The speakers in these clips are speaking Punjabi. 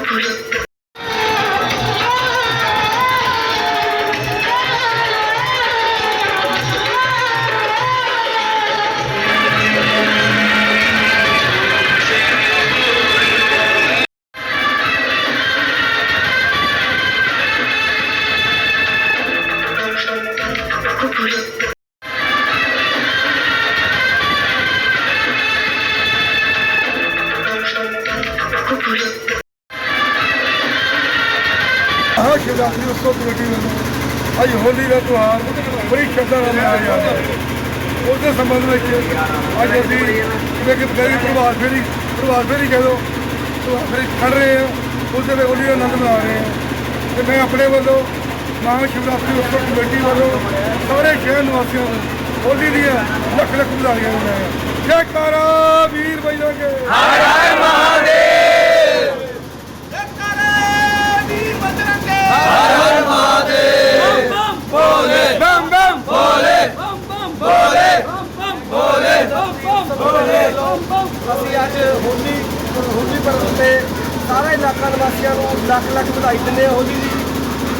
procura. ਆਹ ਸ਼ਿਵਰਾਤਰੀ ਉਤਸਵ ਕਮੇਟੀ ਵੱਲੋਂ ਅੱਜ ਹੋਲੀ ਦਾ ਤਿਉਹਾਰ, ਬੜੀ ਸ਼ਰਧਾ ਨਾਲ ਮਨਾਇਆ ਜਾ ਰਿਹਾ ਹੈ। ਉਸ ਦੇ ਸੰਬੰਧ ਵਿੱਚ ਅੱਜ ਅਸੀਂ ਜਿਵੇਂ ਕਿ ਬਗੈਰੀ ਪ੍ਰਭਾਤ ਫੇਰੀ ਪ੍ਰਭਾਤ ਫੇਰੀ ਕਹਿ ਲਓ, ਪ੍ਰਭਾਤ ਫੇਰੀ ਖੜ ਰਹੇ ਹਾਂ ਉਸ ਦੇ ਹੋਲੀ ਦਾ ਆਨੰਦ ਮਨਾ ਰਹੇ ਹਾਂ। ਤੇ ਮੈਂ ਆਪਣੇ ਵੱਲੋਂ ਮਹਾ ਸ਼ਿਵਰਾਤਰੀ ਉਤਸਵ ਕਮੇਟੀ ਵੱਲੋਂ ਸਾਰੇ ਸ਼ਹਿਰ ਨਿਵਾਸੀਆਂ ਨੂੰ ਹੋਲੀ ਦੀਆਂ ਲੱਖ ਲੱਖ ਵਧਾਈਆਂ ਦਿੰਦਾ ਹਾਂ। ਜੈ ਕਾਰਾ, ਵੀਰ ਬਜਰੰਗੇ ਅਸੀਂ ਅੱਜ ਹੋਲੀ ਹੋਲੀ ਪਰਵ ਤੇ ਸਾਰੇ ਇਲਾਕਾ ਨਿਵਾਸੀਆਂ ਨੂੰ ਲੱਖ ਲੱਖ ਵਧਾਈ ਦਿੰਦੇ ਹਾਂ ਹੋਲੀ ਦੀ।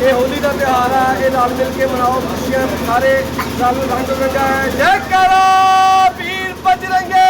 ਇਹ ਹੋਲੀ ਦਾ ਤਿਉਹਾਰ ਹੈ ਇਹ ਨਾਲ ਮਿਲ ਕੇ ਮਨਾਓ ਖੁਸ਼ੀਆਂ ਸਾਰੇ ਰੰਗ ਰੰਗ ਰੰਗਾ। ਹੈ ਜੈ ਕਾਲਾ, ਪੀਰ ਬਜਰੰਗੇ